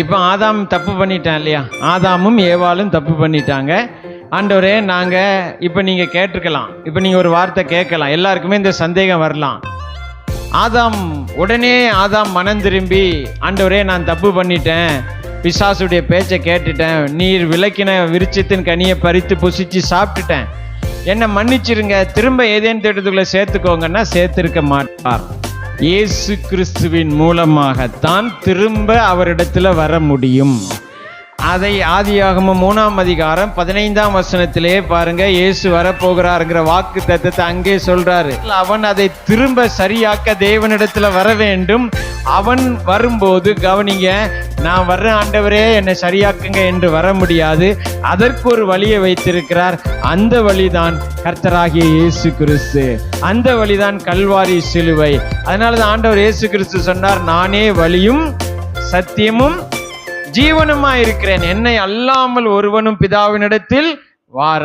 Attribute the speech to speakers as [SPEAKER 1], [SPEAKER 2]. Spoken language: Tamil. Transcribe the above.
[SPEAKER 1] இப்போ ஆதாம் தப்பு பண்ணிட்டான் இல்லையா? ஆதாமும் ஏவாளும் தப்பு பண்ணிட்டாங்க. ஆண்டவரே நாங்கள் இப்போ நீங்கள் கேட்டிருக்கலாம். இப்போ நீங்கள் ஒரு வார்த்தை கேட்கலாம். எல்லாருக்குமே இந்த சந்தேகம் வரலாம். ஆதாம் உடனே ஆதாம் மனம் திரும்பி ஆண்டவரே நான் தப்பு பண்ணிட்டேன். பிசாசுடைய பேச்சை கேட்டுட்டேன். நீர் விளக்கின விருச்சத்தின் கனியை பறித்து புசிச்சு சாப்பிட்டுட்டேன். என்னை மன்னிச்சிருங்க. திரும்ப ஏதேன்னு திட்டத்துக்குள்ளே சேர்த்துக்கோங்கன்னா சேர்த்துருக்க மாட்டார். இயேசு கிறிஸ்துவின் மூலமாகத்தான் திரும்ப அவரிடத்துல வர முடியும். அதை ஆதியாகம மூணாம் அதிகாரம் பதினைந்தாம் வசனத்திலே பாருங்க இயேசு வரப்போகிறாருங்கிற வாக்கு தத்துவத்தை அங்கே சொல்றாரு. அவன் அதை திரும்ப சரியாக்க தேவனிடத்துல வர வேண்டும். அவன் வரும்போது கவனிங்க நான் வர்ற ஆண்டவரே என்னை சரியாக்குங்க என்று வர முடியாது. அதற்கு ஒரு வழியை வைத்திருக்கிறார். அந்த வழிதான் கர்த்தராகிய இயேசு கிறிஸ்து. அந்த வழிதான் கல்வாரி சிலுவை. அதனால தான் ஆண்டவர் இயேசு கிறிஸ்து சொன்னார் நானே வழியும் சத்தியமும் ஜீவனுமாயிருக்கிறேன். என்னை அல்லாமல் ஒருவனும் பிதாவினிடத்தில் வாரா